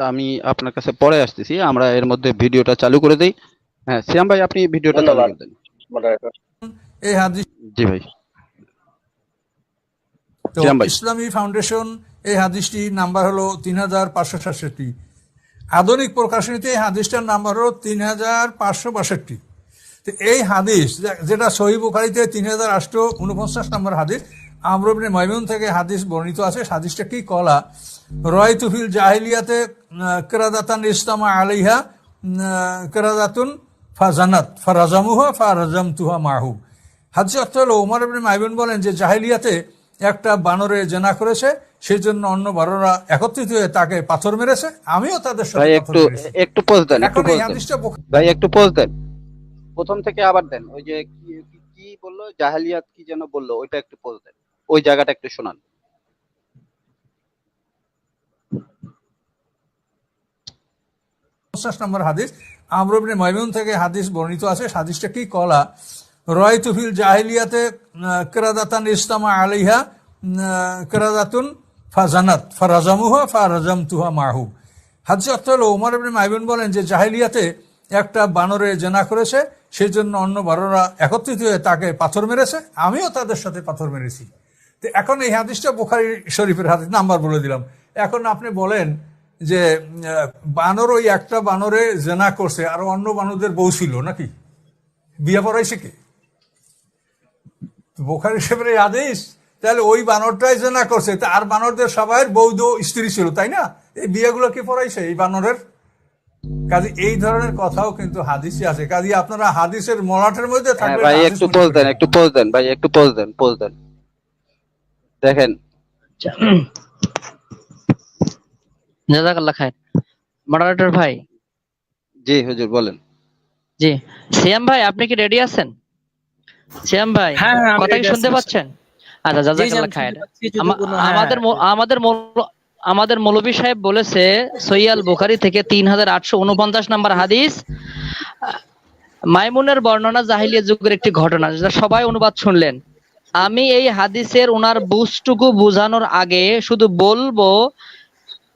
তা আমি আপনার কাছে পরে আসতেছি আমরা এর মধ্যে ভিডিওটা চালু করে দেই। হ্যাঁ শ্যাম ভাই আপনি ভিডিওটা চালু করে দেন। এই হাদিস জি ভাই। তো ইসলামী ফাউন্ডেশন এই হাদিসটি নাম্বার হলো তিন হাজার পাঁচশো সাতষট্টি। আধুনিক প্রকাশনীতে এই হাদিসটার নাম্বার হলো তিন হাজার পাঁচশো বাষট্টি। তো এই হাদিস যেটা সহি বুখারিতে তিন হাজার আটশো উনপঞ্চাশ নম্বর হাদিস আমরবিনে মাইমুন থেকে হাদিস বর্ণিত আছে। হাদিসটা কি কলা? রয় তুফিল জাহিলিয়াতে কেরাদাতান ইসলামা আলিহা কেরাদাতুন ফাজানাত ফারাজামুহা ফারাজাম তুহা মাহু। হাদিস অর্থ হলো উমর ইবনে মাইমুন বলেন যে জাহিলিয়াতে একটা বানরে জেনা করেছে সেই জন্য অন্য বানররা একত্রিত হয়ে তাকে পাথর মেরেছে। আমিও তাদের সাথে ভাই একটু একটু পোজ দেন একটু পোজ দেন। ভাই একটু পোজ দেন। প্রথম থেকে আবার দেন ওই যে কি বলল? জাহালিয়াত কি যেন বলল ওইটা একটু পোজ দেন। ওই জায়গাটা একটু শোনান। পঞ্চাশ নম্বর হাদিস। আমরবিনে মাইমুন থেকে হাদিস বর্ণিত আছে। হাদিসটা কি? কলা রয় তুফিল জাহিলিয়াতে কেরাদাতান ইসলামা আলিহা কেরাদাতুন ফাজানাত, ফারাজামুহা ফারাজাম তুহা মাহু। হাদিস হলো উমর ইবনে মাইমুন বলেন যে জাহিলিয়াতে একটা বানরে জেনা করেছে সেই জন্য অন্য বানররা একত্রিত হয়ে তাকে পাথর মেরেছে। আমিও তাদের সাথে পাথর মেরেছি। তো এখন এই হাদিসটা বুখারি শরীফের হাদিস, নাম্বার বলে দিলাম। এখন আপনি বলেন যে বানর ওই একটা বানরে জেনা করছে আর অন্য বানরদের বউ ছিল নাকি? বিয়ে পড়াইছে কে? তো বোখারি সাহেবের আদেশ তাহলে ওই বানরটাই জেনা করছে। তা আর বানরদের সবাই বৌদ্ধ স্ত্রী ছিল তাই না? এই বিয়েগুলো কি পড়াইছে এই বানরের? কাজে এই ধরনের কথাও কিন্তু হাদিসে আছে। কাজে আপনারা হাদিসের মলাটের মধ্যে হ্যাঁ থাকবেন ভাই একটু পোজ দেন একটু পোজ দেন ভাই একটু পোজ দেন পোজ দেন। দেখেন। জাজাকাল্লাহ খায়ের মডারেটর ভাই। জি হুজুর বলেন। জি সিয়াম ভাই আপনি কি রেডি আছেন? সিয়াম ভাই হ্যাঁ, হ্যাঁ, কথা কি শুনতে পাচ্ছেন? আচ্ছা জি, জি, জাজাকাল্লাহ কোনো- হ্যাঁ, আমাদের আমাদের আমাদের মৌলবী সাহেব বলেছে সৈয়াল বুখারি থেকে তিন হাজার আটশো উনপঞ্চাশ নাম্বার হাদিস মাইমুনের বর্ণনা জাহিলিয়া যুগের একটি ঘটনা যেটা সবাই অনুবাদ শুনলেন। আমি এই হাদিসের ওনার বুঝটুকু বোঝানোর আগে শুধু বলব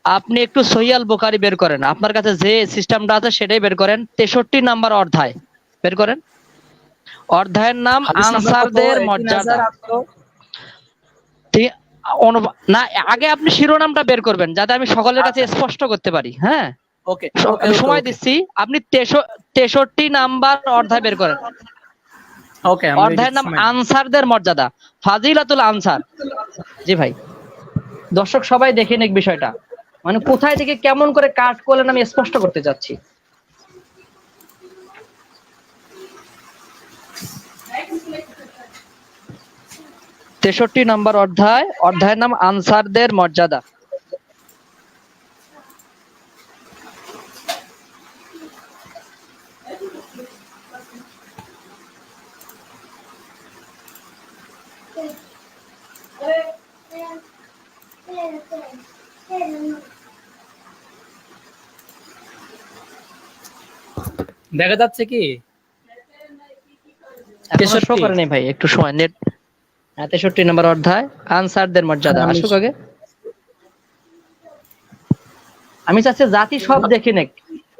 আপনি একটু সহিয়াল বোকারি বের করেন। আপনার কাছে যে সিস্টেমটা আছে সেটাই বের করেন। তেষট্টি নাম্বার অধ্যায়। বের করেন। অধ্যায়ের নাম? আনসারদের মর্যাদা। না আগে আপনি শিরোনামটা বের করবেন যাতে আমি সকলের কাছে স্পষ্ট করতে পারি। হ্যাঁ? ওকে সময় দিচ্ছি। আপনি তেষট্টি নাম্বার অধ্যায় বের করেন। ওকে অধ্যায়ের নাম আনসারদের মর্যাদা। ফাজিলাতুল আনসার। জি ভাই। দর্শক সবাই দেখে নিক বিষয়টা। মানে কোথায় থেকে কেমন করে কাট করলেন আমি স্পষ্ট করতে চাচ্ছি। তেষট্টি নম্বর অধ্যায়, অধ্যায়ের নাম আনসারদের মর্যাদা। দেখা যাচ্ছে কি? show 63 ভাই একটু সময় নেট হ্যাঁ তেষট্টি নম্বর অধ্যায় আনসারদের মর্যাদা আমি- আসুক আগে। আমি চাচ্ছি জাতি সব দেখে নেক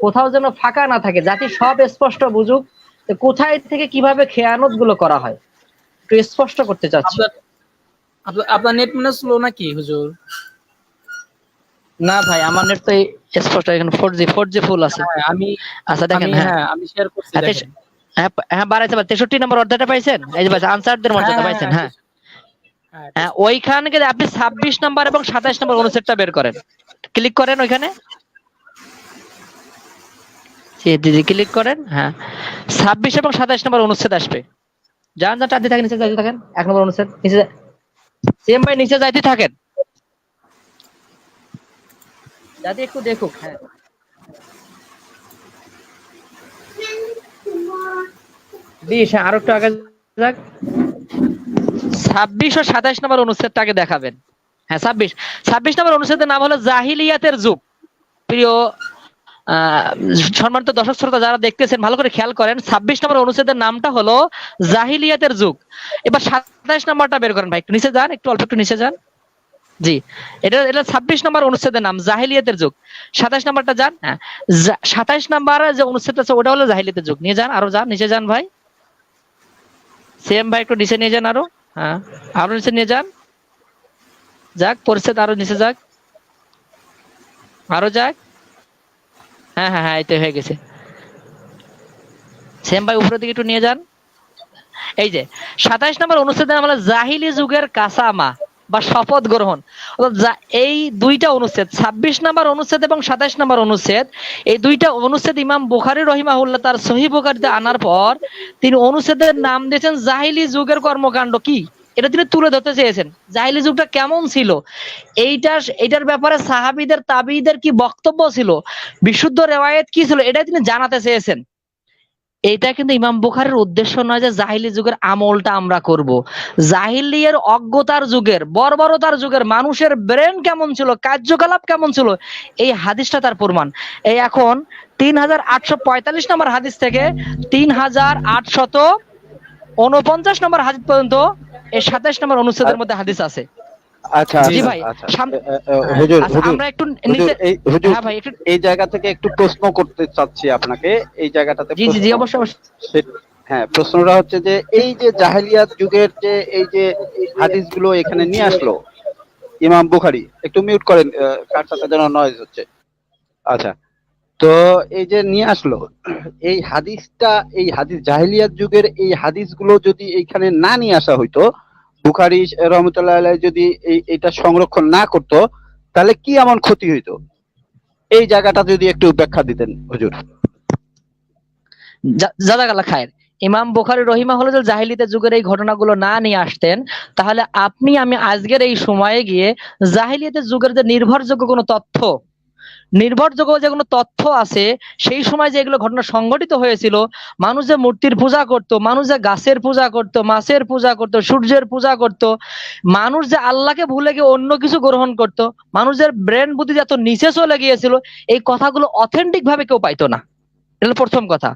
কোথাও যেন ফাঁকা না থাকে জাতি সব স্পষ্ট বুঝুক কোথায় থেকে কীভাবে খেয়ানতগুলো করা হয়। একটু স্পষ্ট করতে চাচ্ছি। আপনার নেট মানে স্লো নাকি হুজুর? না ভাই আমার নেট তো স্পষ্ট এখানে ফোর জি ফোর জি ফুল আছে। হ্যাঁ আমি আচ্ছা দেখেন হ্যাঁ। হ্যাঁ আমি শেয়ার করছি হ্যাঁ, হ্যাঁ হ্যাঁ বাড়াইছে তেষট্টি নম্বর অধ্যায়টা পাইছেন? এই যে পাইছেন আনসারদের মর্যাদা পাইছেন হ্যাঁ। হ্যাঁ, ওইখানে আপনি ছাব্বিশ নম্বর এবং সাতাইশ নাম্বার অনুচ্ছেদটা বের করেন। ক্লিক করেন ওইখানে। জি, দিদি ক্লিক করেন হ্যাঁ। ছাব্বিশ এবং সাতাইশ নম্বর অনুচ্ছেদ আসবে। যান যান টানতে থাকেন নিচে যাইতে থাকেন এক নম্বর অনুচ্ছেদ। নিচে সেম ভাই নিচে যাইতে থাকেন। যাতে একটু দেখুক হ্যাঁ। বিশ হ্যাঁ আরও একটু আগে যাক। ছাব্বিশ ও সাতাইশ নম্বর অনুচ্ছেদটাকে দেখাবেন। হ্যাঁ ছাব্বিশ। ছাব্বিশ নম্বর অনুচ্ছেদের নাম হলো জাহিলিয়াতের যুগ। প্রিয় সম্মানিত দর্শক শ্রোতা, যারা দেখতেছেন, ভালো করে খেয়াল করেন, ছাব্বিশ নম্বর অনুচ্ছেদের নামটা হলো জাহিলিয়াতের যুগ। এবার সাতাইশ নম্বরটা বের করেন ভাই, একটু নিচে যান, একটু অল্প একটু নিচে যান। জি। এটা এটা ছাব্বিশ নম্বর অনুচ্ছেদের নাম, জাহিলিয়াতের যুগ। সাতাশ নাম্বারটা যান হ্যাঁ। সাতাশ নাম্বার যে অনুচ্ছেদ আছে, ওটা হলো জাহিলিয়াতের যুগ। নিয়ে যান, আরও যান, নিচে যান ভাই। সেম ভাই একটু নিচে নিয়ে যান আরও হ্যাঁ। আরও নিচে নিয়ে যান। যাক, পরিচ্ছেদ আরও নিচে যাক। আরও যাক। হ্যাঁ হ্যাঁ হ্যাঁ এই হয়ে গেছে। সেম ভাই উপরের দিকে একটু নিয়ে যান। এই যে সাতাইশ নম্বর অনুচ্ছেদের নাম হলো জাহিলি যুগের কাসামা বা শপথ গ্রহণ। এই দুইটা অনুচ্ছেদ, ছাব্বিশ নম্বর অনুচ্ছেদ এবং সাতাইশ নম্বর অনুচ্ছেদ, এই দুইটা অনুচ্ছেদ ইমাম বুখারি রহিমাহুল্লাহ তার সহি বুখারিতে আনার পর তিনি অনুচ্ছেদের নাম দিয়েছেন জাহিলি যুগের কর্মকাণ্ড কি? এটা তিনি তুলে ধরতে চেয়েছেন। জাহিলি যুগটা কেমন ছিল? এইটা, এইটার ব্যাপারে সাহাবিদের তাবিদের কি বক্তব্য ছিল? বিশুদ্ধ রেওয়ায়েত কি ছিল? এটা তিনি জানাতে চেয়েছেন। এটা কিন্তু ইমাম বুখারের উদ্দেশ্য নয় যে জাহিলি যুগের আমলটা আমরা করব। জাহিলিয়ের অজ্ঞতার যুগের, বর্বরতার যুগের মানুষের ব্রেন কেমন ছিল, কার্যকলাপ কেমন ছিল, এই হাদিসটা তার প্রমাণ। এই এখন তিন হাজার আটশো পঁয়তাল্লিশ নম্বর হাদিস থেকে তিন হাজার আটশত উনপঞ্চাশ নম্বর হাদিস পর্যন্ত এই সাতাশ নম্বর অনুচ্ছেদের মধ্যে হাদিস আছে। আচ্ছা জি আচ্ছা, ভাই, আচ্ছা। হুজুর আচ্ছা, হুজুর আমরা একটু হ্যাঁ ভাই একটু এই জায়গা থেকে একটু প্রশ্ন করতে চাচ্ছি আপনাকে এই জায়গাটাতে জি জি জি অবশ্যই অবশ্যই। হ্যাঁ প্রশ্নটা হচ্ছে যে এই যে জাহেলিয়াত যুগের যে এই যে হাদিসগুলো এখানে নিয়ে আসলো ইমাম বুখারি একটু মিউট করেন কার সাথে যেন নয়েজ হচ্ছে। আচ্ছা তো এই যে নিয়ে আসলো এই হাদিসটা এই হাদিস জাহেলিয়াত যুগের এই হাদিসগুলো যদি এইখানে না নিয়ে আসা হইতো বুখারি রহমতুল্লাহ যদি এটা সংরক্ষণ না করতো, তাহলে কি এমন ক্ষতি হইতো? এই জায়গাটা যদি একটু ব্যাখ্যা দিতেন, হুজুর। জাজাকাল্লাহ খায়ের। ইমাম বুখারী রহিমা হলো জাহিলিতে যুগের এই ঘটনাগুলো না নিয়ে আসতেন, তাহলে আপনি, আমি আজকের এই সময়ে গিয়ে জাহিলিয়াতের যুগের যে নির্ভরযোগ্য কোনো তথ্য নির্ভরযোগ্য যে কোনো তথ্য আছে, সেই সময় যে এগুলো ঘটনা সংঘটিত হয়েছিল, মানুষ যে মূর্তির পূজা করত, মানুষ যে গাছের পূজা করত, মাছের পূজা করত, সূর্যের পূজা করত, মানুষ যে আল্লাহকে ভুলে গিয়ে অন্য কিছু গ্রহণ করত, মানুষের ব্রেন বুদ্ধি যে এত নিচে চলে গিয়েছিল, এই কথাগুলো অথেন্টিক ভাবে কেউ পাইতো না। এটা প্রথম কথা।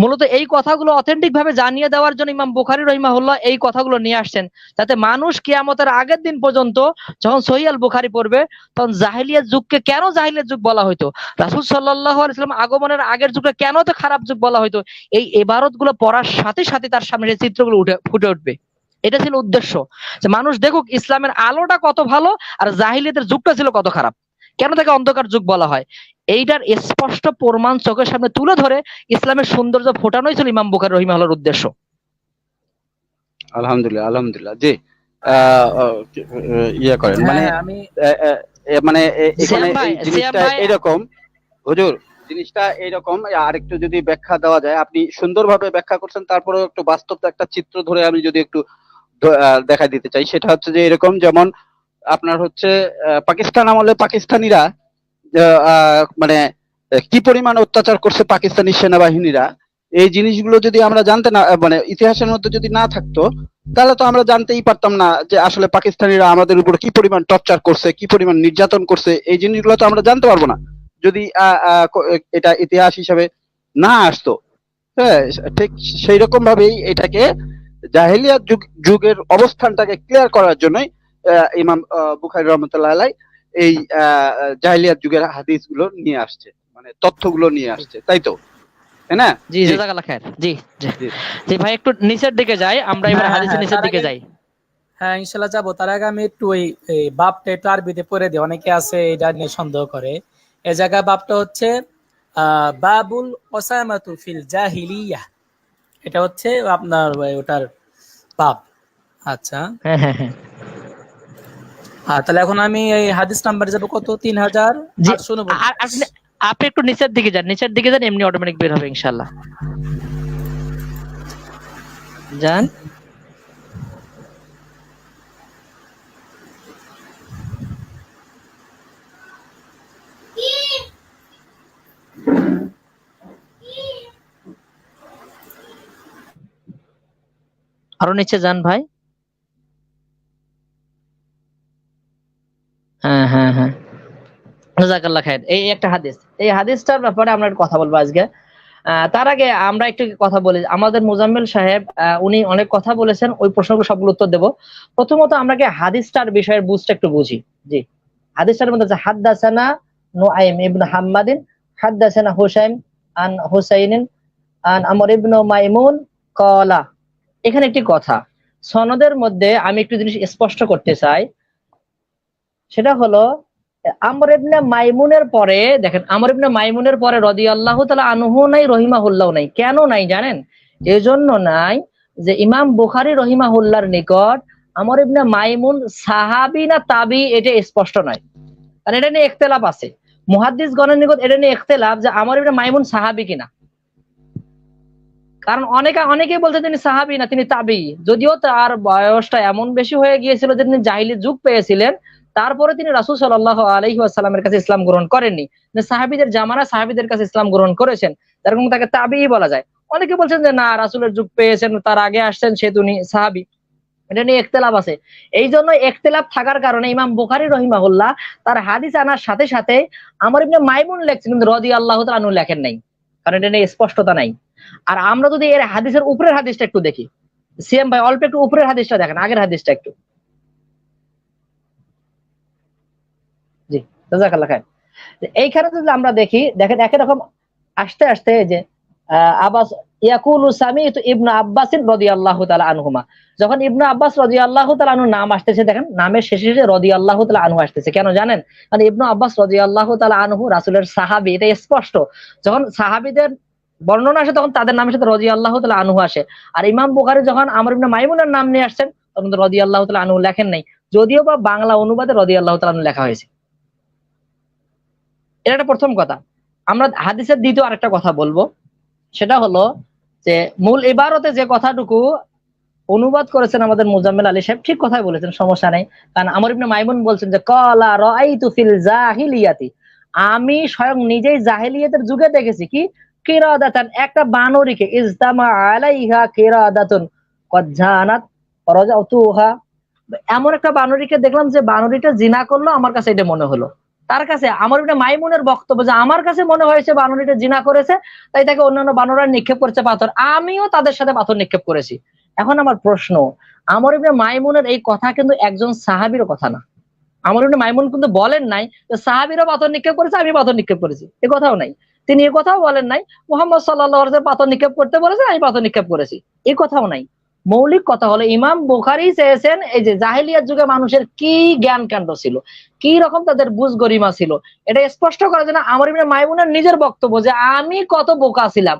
মূলত এই কথাগুলো অথেন্টিক ভাবে জানিয়ে দেওয়ার জন্য ইমাম বুখারি রহিমাহুল্লাহ এই কথাগুলো নিয়ে আসছেন। যাতে মানুষ কিয়ামতের আগের দিন পর্যন্ত যখন সহিয়াল বুখারি পড়বে, তখন জাহিলিয়াত যুগকে কেন জাহিলিয়াত যুগ বলা হতো রাসুল সাল্লাহ আলাইসাল্লাম আগমনের আগের যুগকে কেন তো খারাপ যুগ বলা হতো এই এবারতগুলো পড়ার সাথে সাথে তার সামনে চিত্রগুলো উঠে, ফুটে উঠবে। এটা ছিল উদ্দেশ্য। যে মানুষ দেখুক ইসলামের আলোটা কত ভালো আর জাহিলিয়াতের যুগটা ছিল কত খারাপ। কেন তাকে অন্ধকার যুগ বলা হয়? এইটার স্পষ্ট প্রমাণ চোখের সামনে তুলে ধরে ইসলামের সৌন্দর্য ফোটানোই ছিল ইমাম বুখার রহিমাহুল্লাহর উদ্দেশ্য। আলহামদুলিল্লাহ আলহামদুলিল্লাহ। জি ইয়ে করেন মানে হ্যাঁ, মানে এখানে জিনিসটা এরকম। হুজুর জিনিসটা এইরকম আরেকটু যদি ব্যাখ্যা দেওয়া যায় আপনি সুন্দরভাবে ব্যাখ্যা করছেন তারপরেও একটু বাস্তব একটা চিত্র ধরে আমি যদি একটু আহ, দেখা দিতে চাই সেটা হচ্ছে যে এরকম যেমন আপনার হচ্ছে আহ, পাকিস্তান আমলে পাকিস্তানিরা মানে কি পরিমাণ অত্যাচার করছে পাকিস্তানি সেনাবাহিনীরা, এই জিনিসগুলো যদি আমরা জানতে না মানে ইতিহাসের মধ্যে যদি না থাকতো, তাহলে তো আমরা জানতেই পারতাম না যে আসলে পাকিস্তানিরা আমাদের উপর কি পরিমাণ টর্চার করছে, কি পরিমাণ নির্যাতন করছে, এই জিনিসগুলো তো আমরা জানতে পারব না। যদি এটা ইতিহাস হিসাবে না আসতো হ্যাঁ ঠিক সেই রকম ভাবেই এটাকে জাহেলিয়াত যুগ, যুগের অবস্থানটাকে ক্লিয়ার করার জন্যই ইমাম বুখারী রহমতুল্লাহ আলাই এই আহ, জাহেলিয়াত যুগের হাদিসগুলো নিয়ে আসছে। মানে তথ্যগুলো নিয়ে আসছে। তাই তো? তাই না? জি। জাজাকাল্লাহ খায়ের। জি জি। ভাই একটু নিচের দিকে যাই। আমরা এবার হ্যাঁ, হাদিসের হ্যাঁ, নিচের দিকে যাই। হ্যাঁ ইনশাল্লাহ যাব। তার আগে আমি একটু ওই বাপটা একটু আরবিতে পড়ে দিই। অনেকে আছে এটা নিয়ে সন্দেহ করে। এ জায়গায় বাপটা হচ্ছে আহ, বাবুল ওসামাতু ফিল জাহিলিয়া। এটা হচ্ছে আপনার ওটার বাপ। আচ্ছা। হ্যাঁ হ্যাঁ। হ্যাঁ তাহলে এখন আমি এই হাদিস নাম্বার যাব কত? তিন হাজার আপনি একটু নিচের দিকে যান নিচের দিকে যান এমনি অটোমেটিক বের হবে ইনশাল্লাহ যান। আরও নিচে যান ভাই হ্যাঁ হ্যাঁ হ্যাঁ জাজাকাল্লাহ খায়ের এই একটা হাদিস। এই হাদিসটার ব্যাপারে আমরা একটু কথা বলব আজকে। তার আগে আমরা একটু কথা বলি। আমাদের মোজাম্মেল সাহেব উনি অনেক কথা বলেছেন। ওই প্রশ্নগুলো সবগুলো উত্তর দেবো। প্রথমত আমরা কি হাদিসটার বিষয়ের বুঝটা একটু বুঝি। জি। হাদিসের মধ্যে আছে, হাদ্দাসানা নুআইম ইবনে হাম্মাদিন, হাদ্দাসানা হুসাইম আন হুসাইনিন আন আমর ইবনে মাইমুন কলা। এখানে একটি কথা। সনদের মধ্যে আমি একটু জিনিস স্পষ্ট করতে চাই। সেটা হলো আমর ইবনে মাইমুনের পরে, দেখেন, আমর ইবনে মাইমুনের পরে রাদিয়াল্লাহু তাআলা আনহু নাই নাই। কেন নাই জানেন? এজন্য নাই যে ইমাম বুখারী নিকট আমর ইবনে মাইমুন সাহাবী না তাবি, এটা স্পষ্ট নয়। এটা নিয়ে ইখতিলাফ আছে। মুহাদ্দিস গণের নিকট এটা নিয়ে ইখতিলাফ যে আমর ইবনে মাইমুন সাহাবী কিনা। কারণ অনেকে, অনেকেই বলছে তিনি সাহাবি না, তিনি তাবি। যদিও তার বয়সটা এমন বেশি হয়ে গিয়েছিল যে তিনি জাহিলি যুগ পেয়েছিলেন তারপরে তিনি রাসূল সাল্লাল্লাহু আলাইহি ওয়াসাল্লামের কাছে ইসলাম গ্রহণ করেননি। সাহাবীদের জামানা সাহাবীদের কাছে ইসলাম গ্রহণ করেছেন, তার কারণে তাকে তাবিই বলা যায়। অনেকে বলছেন যে, না, রাসূলের যুগ পেয়েছেন, তার আগে আসছেন সে তিনি সাহাবী, এটা নিয়ে একতেলাপ আছে। এই জন্য একতেলাপ থাকার কারণে ইমাম বুখারী রহিমাহুল্লাহ তার হাদিস আনার সাথে সাথে আমার ইবনে মাইমুন লেখছেন, কিন্তু রদি আল্লাহ তাআলা লেখেন নাই, কারণ এটা নিয়ে স্পষ্টতা নাই। আর আমরা যদি এর হাদিসের উপরের হাদিসটা একটু দেখি। সিএম ভাই, অল্প একটু উপরের হাদিসটা দেখেন, আগের হাদিসটা একটু। জি জাজাকাল্লাহ এইখানে যদি আমরা দেখি, দেখেন একই আসতে আসতে যে আবাস ইয়াকুলু সামিতু ইবনু আব্বাসিন রাদিয়াল্লাহু তাআলা আনহুমা। যখন ইবনু আব্বাস রাদিয়াল্লাহু তাআলা আনহু নাম আসতেছে, দেখেন নামের শেষে শেষে রাদিয়াল্লাহু তাআলা আনহু আসতেছে। কেন জানেন? কারণ ইবনু আব্বাস রাদিয়াল্লাহু তাআলা আনহু রাসূলের সাহাবী, এটা স্পষ্ট। যখন সাহাবিদের বর্ণনা আসে, তখন তাদের নামের সাথে রাদিয়াল্লাহু তাআলা আনহু আসে। আর ইমাম বুখারী যখন আমর ইবনে মাইমুনের নাম নিয়ে আসছেন, তখন রাদিয়াল্লাহু তাআলা আনহু লেখেন নাই। যদিও বা বাংলা অনুবাদে রাদিয়াল্লাহু তাআলা আনহু লেখা হয়েছে। এটা একটা প্রথম কথা। আমরা হাদিসের দ্বিতীয় আরেকটা কথা বলব। সেটা হলো যে, মূল ইবারতে যে কথাটুকু অনুবাদ করেছেন আমাদের মুজাম্মেল আলী সাহেব, ঠিক কথাই বলেছেন, সমস্যা নেই। কারণ আমার ইবনে মাইমুন বলছেন যে, কলা রাআইতু ফিল জাহিলিয়াতি। আমি স্বয়ং নিজেই জাহিলিয়াতের যুগে দেখেছি কি? কিরাদাতান, একটা বানরীকে, ইজতামা আলাইহা কিরাদাতুন কদ জানাত এমন একটা বানরীকে দেখলাম যে, বানরীটা জিনা করল, আমার কাছে এটা মনে হলো। তার কাছে আমার একটা মাইমুনের বক্তব্য যে আমার কাছে মনে হয়েছে বানরীটা জিনা করেছে, তাই তাকে অন্যান্য বানরা নিক্ষেপ করছে পাথর। আমিও তাদের সাথে পাথর নিক্ষেপ করেছি। এখন আমার প্রশ্ন, আমার ইবনে মাইমুনের এই কথা কিন্তু একজন সাহাবীর কথা না। আমার ইবনে মাইমুন কিন্তু বলেন নাই যে সাহাবীরা পাথর নিক্ষেপ করেছে আমি পাথর নিক্ষেপ করেছি। এ কথাও নাই। তিনি এ কথাও বলেন নাই, মোহাম্মদ ওয়াসাল্লাম পাথর নিক্ষেপ করতে বলেছে, আমি পাথর নিক্ষেপ করেছি। এ কথাও নাই। মৌলিক কথা হলো, ইমাম বুখারী চেয়েছেন, এই যে জাহিলিয়াত যুগে মানুষের কি জ্ঞান কাণ্ড ছিল? কি রকম তাদের বুঝ গরিমা ছিল? এটা স্পষ্ট করার জন্য আমার মাইমুনের নিজের বক্তব্য যে আমি কত বোকা ছিলাম,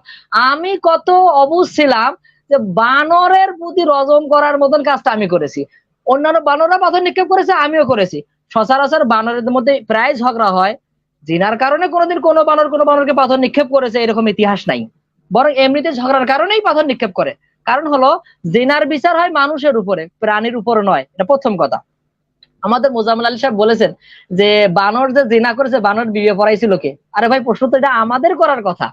আমি কত অবুঝ ছিলাম যে বানরের প্রতি রজম করার মতন কাজটা আমি করেছি। অন্যান্য বানররা পাথর নিক্ষেপ করেছে, আমিও করেছি। সচরাচর বানরের মধ্যে প্রায় ঝগড়া হয়। জিনার কারণে কোনোদিন কোনো বানর কোনো বানরকে পাথর নিক্ষেপ করেছে, এরকম ইতিহাস নাই। বরং এমনিতে ঝগড়ার কারণেই পাথর নিক্ষেপ করে। কারণ হলো, জিনার বিচার হয় মানুষের উপরে, প্রাণীর উপরে নয়। এটা প্রথম কথা। আমাদের মোজামুল আলী সাহেব বলেছেন যে, বানর যে জিনা করেছে বানর বিয়ে পড়াইছিল কে? আরে ভাই, প্রশ্ন তো এটা আমাদের করার কথা।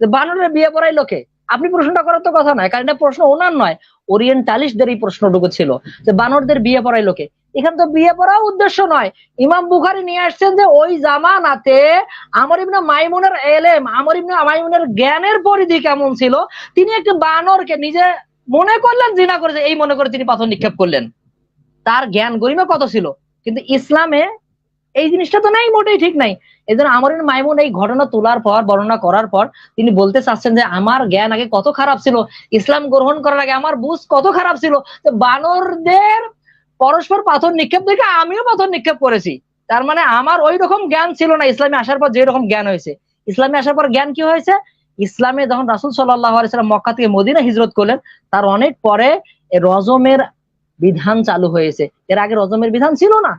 যে বানরের বিয়ে পড়াই লোকে আপনি প্রশ্নটা করার তো কথা নয়, কারণ এটা প্রশ্ন ওনার নয়। ওরিয়েন্টালিস্টদের এই প্রশ্নটুকু ছিল। যে বানরদের বিয়ে পড়াই লোকে এখানে তো বিয়ে পড়া উদ্দেশ্য নয়। ইমাম বুখারি নিয়ে আসছেন যে ওই জামানাতে আমর ইবনে মাইমুনের এলেম, আমর ইবনে মাইমুনের জ্ঞানের পরিধি কেমন ছিল? তিনি একটি বানরকে নিজে মনে করলেন, জিনা করেছে, এই মনে করে তিনি পাথর নিক্ষেপ করলেন। তার জ্ঞান গরিমা কত ছিল? কিন্তু ইসলামে এই জিনিসটা তো নাই, মোটেই ঠিক নাই। এই জন্য আমার মাইমুন এই ঘটনা তোলার পর, বর্ণনা করার পর, তিনি বলতে চাচ্ছেন যে আমার জ্ঞান আগে কত খারাপ ছিল? ইসলাম গ্রহণ করার আগে আমার বুঝ কত খারাপ ছিল? বানরদের পরস্পর পাথর নিক্ষেপ দেখে আমিও পাথর নিক্ষেপ করেছি। তার মানে আমার ওই রকম জ্ঞান ছিল না, ইসলামে আসার পর যে রকম জ্ঞান হয়েছে। ইসলামে আসার পর জ্ঞান কি হয়েছে? ইসলামে যখন রাসুল সাল্লাহ আলাইসাল্লাম মক্কা থেকে মদিনা হিজরত করলেন, তার অনেক পরে রজমের বিধান চালু হয়েছে। এর আগে রজমের বিধান ছিল না?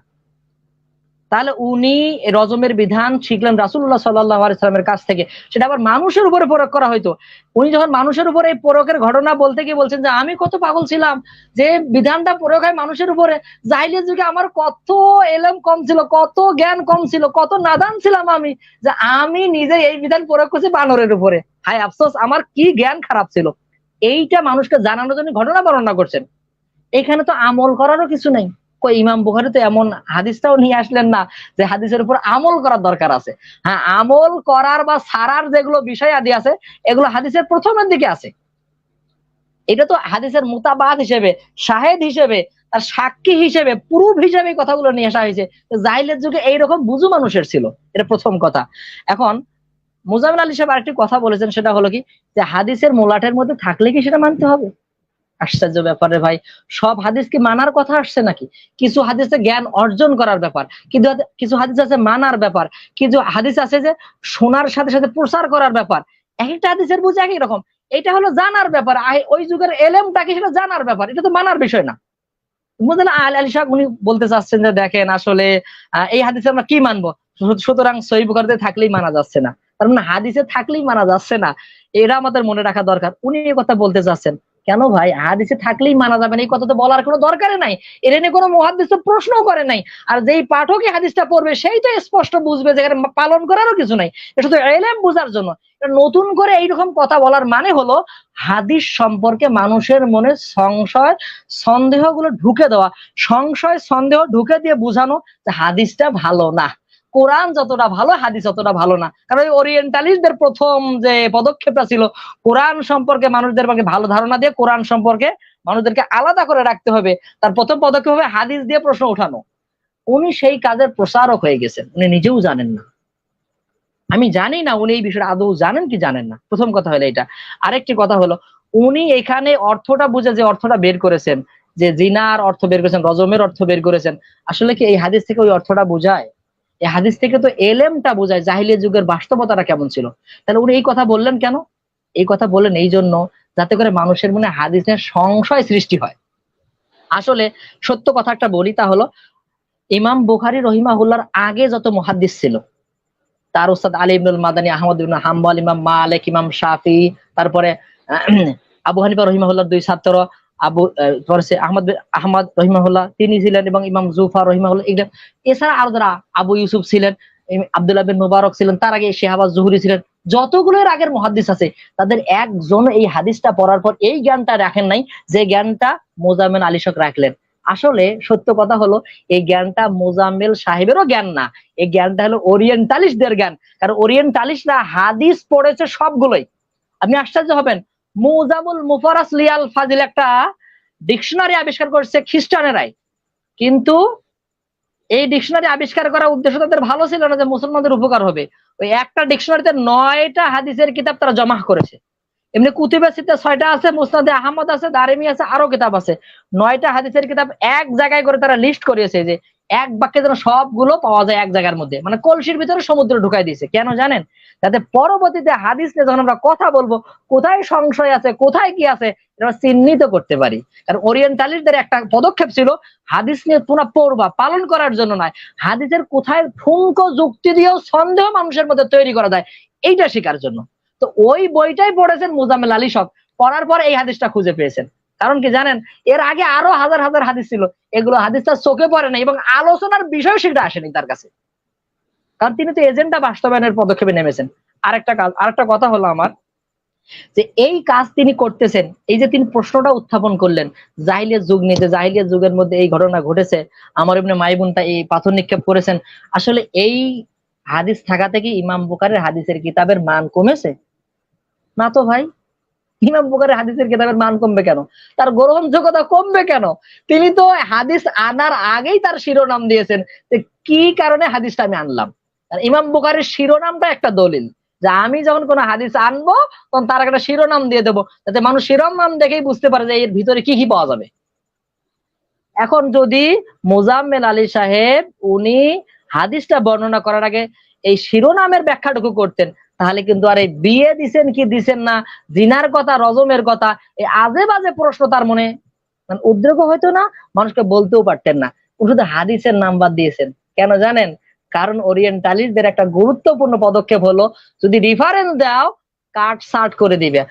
তাহলে উনি রজমের বিধান শিখলেন রাসুল্লাহ সাল্লাহ কাছ থেকে। সেটা আবার মানুষের উপরে প্রয়োগ করা হয়তো। উনি যখন মানুষের উপরে এই প্রয়োগের ঘটনা বলতে গিয়ে বলছেন যে, আমি কত পাগল ছিলাম যে বিধানটা প্রয়োগ হয় মানুষের উপরে। জাহিলিয়াত যুগে আমার কত এলম কম ছিল, কত জ্ঞান কম ছিল, কত নাদান ছিলাম আমি যে আমি নিজে এই বিধান প্রয়োগ করছি বানরের উপরে। হাই আফসোস, আমার কি জ্ঞান খারাপ ছিল? এইটা মানুষকে জানানোর জন্য ঘটনা বর্ণনা করছেন। এখানে তো আমল করারও কিছু নেই। কই ইমাম বুখারি তো এমন হাদিসটাও নিয়ে আসলেন না যে হাদিসের উপর আমল করার দরকার আছে। হ্যাঁ আমল করার বা সারার যেগুলো বিষয় আদি আছে, এগুলো হাদিসের প্রথমের দিকে আছে। এটা তো হাদিসের মুতাবাদ হিসেবে, শাহেদ হিসেবে, তার সাক্ষী হিসেবে, প্রুফ হিসেবে কথাগুলো নিয়ে আসা হয়েছে জাহিলের যুগে এইরকম বুঝু মানুষের ছিল। এটা প্রথম কথা। এখন মুজামিল আলী সাহেব আরেকটি কথা বলেছেন, সেটা হলো কি? যে হাদিসের মোলাটের মধ্যে থাকলে কি সেটা মানতে হবে? আশ্চর্য ব্যাপারে ভাই। সব হাদিস কি মানার কথা আসছে নাকি? কিছু হাদিসে জ্ঞান অর্জন করার ব্যাপার, কিন্তু কিছু হাদিস আছে মানার ব্যাপার, কিছু হাদিস আছে যে শোনার সাথে সাথে প্রচার করার ব্যাপার। এক একটা হাদিসের বুঝে একই রকম। এটা হলো জানার ব্যাপার। ওই যুগের এলেমটাকে সেটা জানার ব্যাপার? এটা তো মানার বিষয় না। বুঝলেন, আল আলী সাহেব উনি বলতে চাচ্ছেন যে দেখেন আসলে এই হাদিসে আমরা কি মানবো? সুতরাং সহি বুখারিতে থাকলেই মানা যাচ্ছে না। তার মানে হাদিসে থাকলেই মানা যাচ্ছে না। এরা আমাদের মনে রাখা দরকার। উনি এই কথা বলতে চাচ্ছেন। কেন ভাই? হাদিসে থাকলেই মানা যাবে না। এই কথা তো বলার কোনো দরকারই নাই। এর নিয়ে কোনো মহাদিস তো প্রশ্নও করে নাই। আর যেই পাঠক এই হাদিসটা পড়বে, সেই তো স্পষ্ট বুঝবে যে পালন করারও কিছু নাই। এটা শুধু এলেম বোঝার জন্য। নতুন করে এইরকম কথা বলার মানে হলো হাদিস সম্পর্কে মানুষের মনে সংশয়, সন্দেহগুলো ঢুকে দেওয়া। সংশয়, সন্দেহ ঢুকে দিয়ে বোঝানো যে হাদিসটা ভালো না। কোরআন যতটা ভালো, হাদিস অতটা ভালো না। কারণ ওরিয়েন্টালিস্টদের প্রথম যে পদক্ষেপটা ছিল, কোরআন সম্পর্কে মানুষদের ভালো ধারণা দিয়ে কোরআন সম্পর্কে মানুষদেরকে আলাদা করে রাখতে হবে। তার প্রথম পদক্ষেপ হবে হাদিস দিয়ে প্রশ্ন ওঠানো। উনি সেই কাজের প্রসারক হয়ে গেছেন, উনি নিজেও জানেন না। আমি জানি না উনি এই বিষয়টা আদৌ জানেন কি জানেন না। প্রথম কথা হলো এটা। আরেকটি কথা হলো, উনি এখানে অর্থটা বুঝে যে অর্থটা বের করেছেন, যে জিনার অর্থ বের করেছেন, রজমের অর্থ বের করেছেন। আসলে কি এই হাদিস থেকে ওই অর্থটা বোঝায়? এই হাদিস থেকে তো এলেমটা বোঝায়, জাহিলিয়া যুগের বাস্তবতাটা কেমন ছিল? তাহলে উনি এই কথা বললেন কেন? এই কথা বললেন এই জন্য যাতে করে মানুষের মনে হাদিস নিয়ে সংশয় সৃষ্টি হয়। আসলে সত্য কথা একটা বলি, তা হলো ইমাম বুখারি রহিমাহুল্লার আগে যত মুহাদ্দিস ছিল, তার ওস্তাদ আলী ইবনুল মাদানী, আহমদ ইবনুল হাম্বল, ইমাম মালিক, ইমাম শাফি, তারপরে আবু হানিফা রহিমাহুল্লার দুই ছাত্র আবু আহ, তারপরে সে আহমদ আহমদ রহিমাহুল্লাহ তিনি ছিলেন এবং ইমাম জুফা রহিমাহুল্লাহ এগুলো এছাড়া আরও যারা আবু ইউসুফ ছিলেন আব্দুল্লাহ বিন মুবারক ছিলেন তার আগে শেহাবাজ জুহুরি ছিলেন যতগুলো আগের মুহাদ্দিস আছে তাদের একজন এই হাদিসটা পড়ার পর এই জ্ঞানটা রাখেন নাই যে জ্ঞানটা মোজামেল আলিশক রাখলেন। আসলে সত্য কথা হলো এই জ্ঞানটা মোজাম্মেল সাহেবেরও জ্ঞান না এই জ্ঞানটা হলো ওরিয়েন্টালিস্টদের জ্ঞান কারণ ওরিয়েন্টালিস্টরা হাদিস পড়েছে সবগুলোই। আপনি আশ্চর্য হবেন মুজামুল মুফারাস লিয়াল ফাজিল একটা ডিকশনারি আবিষ্কার করছে খ্রিস্টানেরাই। কিন্তু এই ডিকশনারি আবিষ্কার করার উদ্দেশ্য তাদের ভালো ছিল না যে মুসলমানদের উপকার হবে। ওই একটা ডিকশনারিতে নয়টা হাদিসের কিতাব তারা জমা করেছে। এমনি কুতুবে সিতে ছয়টা আছে, মুসনাদে আহমদ আছে, দারিমি আছে, আরও কিতাব আছে। নয়টা হাদিসের কিতাব এক জায়গায় করে তারা লিস্ট করিয়েছে যে এক বাক্যে যেন সবগুলো পাওয়া যায় এক জায়গার মধ্যে। মানে কলসির ভিতরে সমুদ্র ঢুকাই দিয়েছে। কেন জানেন? যাতে পরবর্তীতে হাদিস নিয়ে যখন আমরা কথা বলব, কোথায় সংশয় আছে, কোথায় কি আছে, এটা চিহ্নিত করতে পারি। কারণ ওরিয়েন্টালিস্টদের একটা পদক্ষেপ ছিল, হাদিস নিয়ে পুনঃ পড়বা, পালন করার জন্য নয়। হাদিসের কোথায় ঠুনকো যুক্তি দিয়েও সন্দেহ মানুষের মধ্যে তৈরি করা যায়, এইটা শেখার জন্য। তো ওই বইটাই পড়েছেন মুজাম্মেল আলী সব। পড়ার পর এই হাদিসটা খুঁজে পেয়েছেন। কারণ কি জানেন, এর আগে আরও হাজার হাজার হাদিস ছিল। এগুলো হাদিসটা চোখে পড়ে না এবং আলোচনার বিষয় সেটা আসেনি তার কাছে। কারণ তিনি তো এজেন্ডা বাস্তবায়নের পদক্ষেপে নেমেছেন। আরেকটা কাজ আরেকটা কথা হলো আমার, যে এই কাজ তিনি করতেছেন, এই যে তিনি প্রশ্নটা উত্থাপন করলেন জাহিলিয়া যুগ নিয়ে যে জাহিলিয়া যুগের মধ্যে এই ঘটনা ঘটেছে। আমার এমনি মাইবুনটা এই পাথর নিক্ষেপ করেছেন। আসলে এই হাদিস থাকা থেকে ইমাম বুকারের হাদিসের কিতাবের মান কমেছে? না তো ভাই? ইমাম বুকারের হাদিসের কিতাবের মান কমবে কেন? তার গ্রহণযোগ্যতা কমবে কেন? তিনি তো হাদিস আনার আগেই তার শিরোনাম দিয়েছেন। কি কারণে হাদিসটা আমি আনলাম? ইমাম বুকারের শিরোনামটা একটা দলিল যে আমি যখন কোনো হাদিস আনব, তখন তার একটা শিরোনাম দিয়ে দেবো। যাতে মানুষ শিরোনাম দেখেই বুঝতে পারে যে এর ভিতরে কি কি পাওয়া যাবে। এখন যদি মোজাম্মেল আলী সাহেব উনি হাদিসটা বর্ণনা করার আগে এই শিরোনামের ব্যাখ্যাটুকু করতেন তাহলে কিন্তু আর এই বিয়ে দিছেন কি দিছেন না? জিনার কথা, রজমের কথা, এই আজে বাজে প্রশ্ন তার মনে। মানে উদ্রেক হয়তো না, মানুষকে বলতেও পারতেন না। শুধু হাদিসের নাম্বার দিয়েছেন। কেন জানেন? কারণ ওরিয়েন্টালিস্টদের একটা গুরুত্বপূর্ণ পদক্ষেপ হলো, যদি রিফারেন্স দাও কাট সার্ট করে দিবে।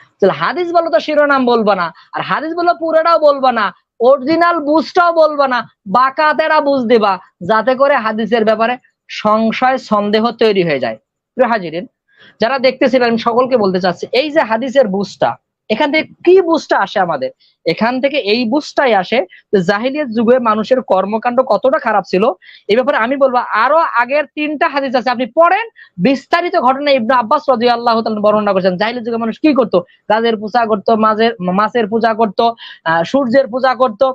হাদিস বলো তো শিরোনাম বলব না, আর হাদিস বলো পুরোটাও বলব না অরিজিনাল বুঝটাও বলব না, বাকাতেরা বুঝ দিবা, যাতে করে হাদিসের ব্যাপারে সংশয়, সন্দেহ তৈরি হয়ে যায়। হাজিরিন যারা দেখতেছিলেন আমি সকলকে বলতে চাচ্ছি, এই যে হাদিসের বুঝটা, এখান থেকে কি বুঝটা আসে আমাদের? এখান থেকে এই বুঝটাই আসে যে যুগে মানুষের কর্মকাণ্ড কতটা খারাপ ছিল। এই ব্যাপারে আমি বলব, আরও আগের তিনটা হাদিস আছে, আপনি পড়েন, বিস্তারিত ঘটনা ইবনু আব্বাস রাজি আল্লাহ বর্ণনা করেছেন। জাহিলিয়াত যুগে মানুষ কি করতো? গাছের পূজা করতো, মাঝের, মাছের পূজা করতো, আহ, সূর্যের পূজা করতো।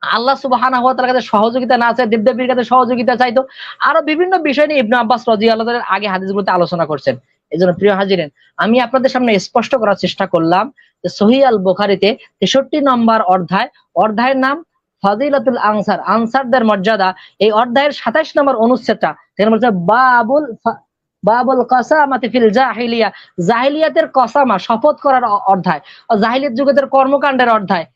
আল্লাহ ওয়া তাআলার কাছে সহযোগিতা না চায়, দেবদেবীর কাছে সহযোগিতা চাইতো আরও বিভিন্ন বিষয় নিয়ে ইবনে আব্বাস রাদিয়াল্লাহু তাআলা আগে হাদিসগুলোতে আলোচনা করছেন। এজন্য প্রিয় হাজিরেন, আমি আপনাদের সামনে স্পষ্ট করার চেষ্টা করলাম যে সহিহ আল বুখারীতে 63 নম্বর অধ্যায়, অধ্যায়ের নাম ফাজিলাতুল আনসার, আনসারদের মর্যাদা। এই অধ্যায়ের 27 নম্বর অনুচ্ছেদটা সেখানে বলছে বাবুল বাবুল কাসামাতি ফিল জাহিলিয়া। জাহিলিয়াতের কসামা শপথ করার অ- অধ্যায়। জাহিলিয়াত যুগের কর্মকাণ্ডের অধ্যায়।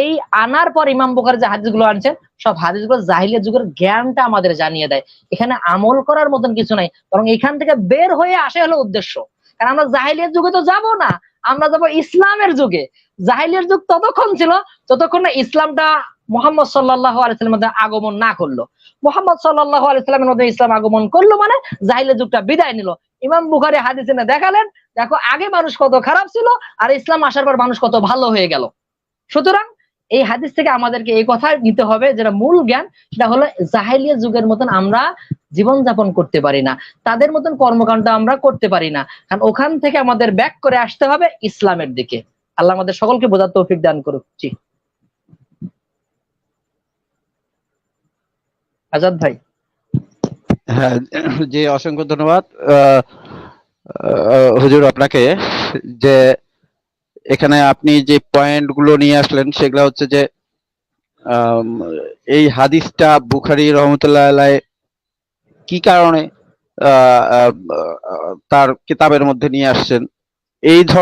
এই আনার পর ইমাম বুখারী যে হাদিসগুলো আনছেন সব হাদিসগুলো জাহিলিয়াত যুগের জ্ঞানটা আমাদের জানিয়ে দেয়। এখানে আমল করার মতন কিছু নাই, বরং এখান থেকে বের হয়ে আসে হলো উদ্দেশ্য। কারণ আমরা জাহিলিয়াত যুগে তো যাব না, আমরা যাব ইসলামের যুগে। জাহিলিয়ার যুগ ততক্ষণ ছিল যতক্ষণ না ইসলামটা মোহাম্মদ সাল্লাহ আলাইস্লামের মধ্যে আগমন না করল। মোহাম্মদ সাল্লাহ আলাইস্লামের মধ্যে ইসলাম আগমন করল মানে জাহিলের যুগটা বিদায় নিল। ইমাম বুখারি হাদিস এনে দেখালেন, দেখো আগে মানুষ কত খারাপ ছিল, আর ইসলাম আসার পর মানুষ কত ভালো হয়ে গেল। সুতরাং এই হাদিস থেকে আমাদেরকে এই কথা নিতে হবে যেটা মূল জ্ঞান, সেটা হলো জাহেলিয়া যুগের মতন আমরা জীবন যাপন করতে পারি না। তাদের মতন কর্মকাণ্ড আমরা করতে পারি না। কারণ ওখান থেকে আমাদের ব্যাক করে আসতে হবে ইসলামের দিকে। আল্লাহ আমাদের সকলকে বোঝার তৌফিক দান করুক। জি। আজাদ ভাই। হ্যাঁ জি, অসংখ্য ধন্যবাদ। হুজুর আপনাকে যে এখানে আপনি যে পয়েন্টগুলো নিয়ে আসলেন, সেগুলো হচ্ছে যে এই হাদিসটা বুখারি রহমতুল্লাহ কি কারণে তার কিতাবের মধ্যে নিয়ে আসছেন? এই ধর